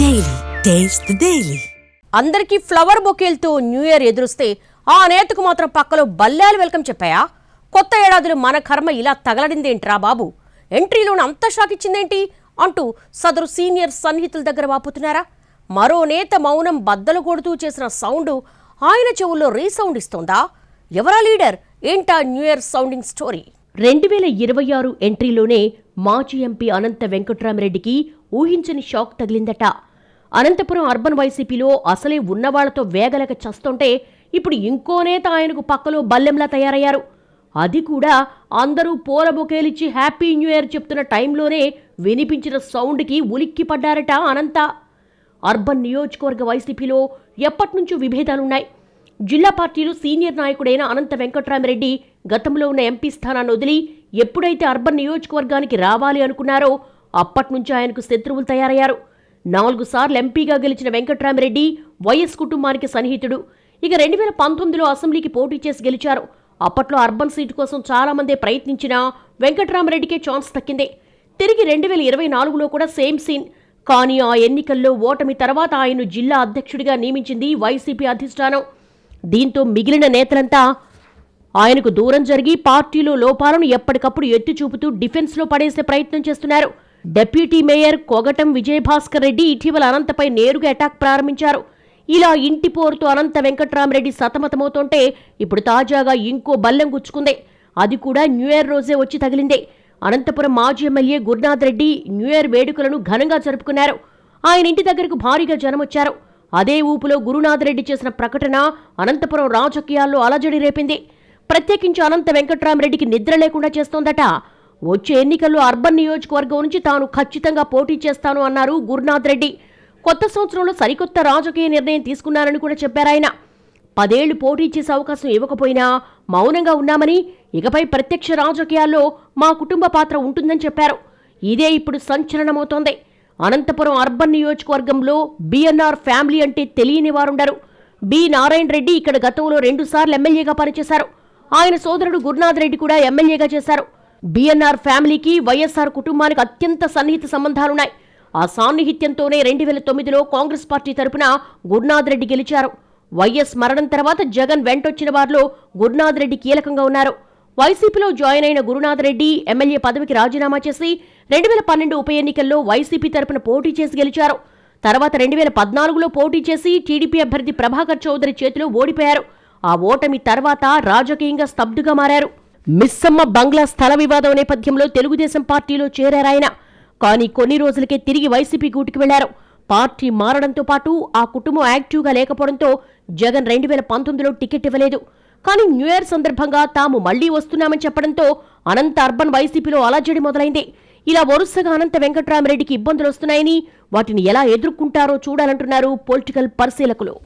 Daily. Taste the Daily. అందరికీ flower బొకేలతో new year ఎదురుస్తే ఆ నేతకు మాత్రం పక్కలో బల్లాలు వెల్కమ్ చెప్పాయా? కొత్త ఏడాదిలో మన కర్మ ఇలా తగలడిందేంట్రా బాబు? ఎంట్రీలోని అంత షాక్ ఇచ్చిందేంటి? అంటూ సదరు సీనియర్ సన్నిహితుల దగ్గర వాపుతున్నారా? మరో నేత మౌనం బద్దలు కొడుతూ చేసిన సౌండ్ ఆయన చెవుల్లో రీసౌండ్ ఇస్తోందా? ఎవరా లీడర్? ఏంటా న్యూ ఇయర్ సౌండింగ్ స్టోరీ? రెండు వేల ఇరవై ఆరు ఎంట్రీలోనే మాజీ ఎంపీ అనంత వెంకట్రామరెడ్డికి ఊహించని షాక్ తగిలిందట. అనంతపురం అర్బన్ వైసీపీలో అసలే ఉన్నవాళ్ళతో వేగలక చస్తుంటే ఇప్పుడు ఇంకో నేత ఆయనకు పక్కలో బల్లెంలా తయారయ్యారు. అది కూడా అందరూ పూల బొకేలిచ్చి హ్యాపీ న్యూ ఇయర్ చెప్తున్న టైంలోనే వినిపించిన సౌండ్కి ఉలిక్కి పడ్డారట అనంత. అర్బన్ నియోజకవర్గ వైసీపీలో ఎప్పటినుంచో విభేదాలున్నాయి. జిల్లా పార్టీలు సీనియర్ నాయకుడైన అనంత వెంకట్రామరెడ్డి గతంలో ఉన్న ఎంపీ స్థానాన్ని వదిలి ఎప్పుడైతే అర్బన్ నియోజకవర్గానికి రావాలి అనుకున్నారో అప్పట్నుంచి ఆయనకు శత్రువులు తయారయ్యారు. నాలుగు సార్లు ఎంపీగా గెలిచిన వెంకట్రామిరెడ్డి వైఎస్ కుటుంబానికి సన్నిహితుడు. ఇక రెండు వేల పంతొమ్మిదిలో అసెంబ్లీకి పోటీ చేసి గెలిచారు. అప్పట్లో అర్బన్ సీటు కోసం చాలామందే ప్రయత్నించినా వెంకట్రామరెడ్డికే ఛాన్స్ దక్కిందే. తిరిగి రెండు వేల ఇరవై నాలుగులో కూడా సేమ్ సీన్. కానీ ఆ ఎన్నికల్లో ఓటమి తర్వాత ఆయన్ను జిల్లా అధ్యక్షుడిగా నియమించింది వైసీపీ అధిష్టానం. దీంతో మిగిలిన నేతలంతా ఆయనకు దూరం జరిగి పార్టీలో లోపాలను ఎప్పటికప్పుడు ఎత్తి చూపుతూ డిఫెన్స్లో పడేసే ప్రయత్నం చేస్తున్నారు. డెప్యూటీ మేయర్ కొగటం విజయభాస్కర్ రెడ్డి ఇటీవల అనంతపై నేరుగా అటాక్ ప్రారంభించారు. ఇలా ఇంటి పోరుతో అనంత వెంకట్రామరెడ్డి సతమతమవుతుంటే ఇప్పుడు తాజాగా ఇంకో బల్లెం గుచ్చుకుంది. అది కూడా న్యూ ఇయర్ రోజే వచ్చి తగిలిందే. అనంతపురం మాజీ MLA Gurunath Reddy new year వేడుకలను ఘనంగా జరుపుకున్నారు. ఆయన ఇంటి దగ్గరకు భారీగా జనం వచ్చారు అదే ఊపులో గురునాథ్ రెడ్డి చేసిన ప్రకటన అనంతపురం రాజకీయాల్లో అలజడి రేపింది. ప్రత్యేకించి అనంత వెంకట్రామరెడ్డికి నిద్ర లేకుండా చేస్తోందట వచ్చే ఎన్నికల్లో అర్బన్ నియోజకవర్గం నుంచి తాను ఖచ్చితంగా పోటీ చేస్తాను అన్నారు గురునాథ్ రెడ్డి. కొత్త సంవత్సరంలో సరికొత్త రాజకీయ నిర్ణయం తీసుకున్నారని కూడా చెప్పారాయన పదేళ్ళు పోటీ చేసే అవకాశం ఇవ్వకపోయినా మౌనంగా ఉన్నామని ఇకపై ప్రత్యక్ష రాజకీయాల్లో మా కుటుంబ పాత్ర ఉంటుందని చెప్పారు. ఇదే ఇప్పుడు సంచలనమవుతోంది. అనంతపురం అర్బన్ నియోజకవర్గంలో బిఎన్ఆర్ ఫ్యామిలీ అంటే తెలియని వారుండరు. బి నారాయణ రెడ్డి ఇక్కడ గతంలో రెండుసార్లు ఎమ్మెల్యేగా పనిచేశారు. ఆయన సోదరుడు గురునాథ్ రెడ్డి కూడా ఎమ్మెల్యేగా చేశారు. బిఎన్ఆర్ ఫ్యామిలీకి వైఎస్ఆర్ కుటుంబానికి అత్యంత సన్నిహిత సంబంధాలున్నాయి. ఆ సాన్నిహిత్యంతోనే రెండు వేల తొమ్మిదిలో కాంగ్రెస్ పార్టీ తరపున గురునాథ్ రెడ్డి గెలిచారు. వైఎస్ మరణం తర్వాత జగన్ వెంటొచ్చిన వారిలో గురునాథ్ రెడ్డి కీలకంగా ఉన్నారు. వైసీపీలో జాయిన్ అయిన గురునాథ్ రెడ్డి ఎమ్మెల్యే పదవికి రాజీనామా చేసి రెండు వేల పన్నెండు ఉప ఎన్నికల్లో వైసీపీ తరపున పోటీ చేసి గెలిచారు. తర్వాత రెండు వేల పద్నాలుగులో పోటీ చేసి టీడీపీ అభ్యర్థి ప్రభాకర్ చౌదరి చేతిలో ఓడిపోయారు. ఆ ఓటమి తర్వాత రాజకీయంగా స్తబ్దుగా మారారు. మిస్సమ్మ బంగ్లా స్థల వివాదం నేపథ్యంలో తెలుగుదేశం పార్టీలో చేరారాయన కానీ కొన్ని రోజులకే తిరిగి వైసీపీ గూటికి వెళ్ళారు. పార్టీ మారడంతో పాటు ఆ కుటుంబం యాక్టివ్గా లేకపోవడంతో జగన్ రెండు వేల పంతొమ్మిదిలో టికెట్ ఇవ్వలేదు. కానీ న్యూ ఇయర్ సందర్భంగా తాము మళ్ళీ వస్తున్నామని చెప్పడంతో అనంత అర్బన్ వైసీపీలో అలజడి మొదలైంది. ఇలా వరుసగా అనంత వెంకట్రామరెడ్డికి ఇబ్బందులు వస్తున్నాయని వాటిని ఎలా ఎదుర్కొంటారో చూడాలంటున్నారు పొలిటికల్ పరిశీలకులు.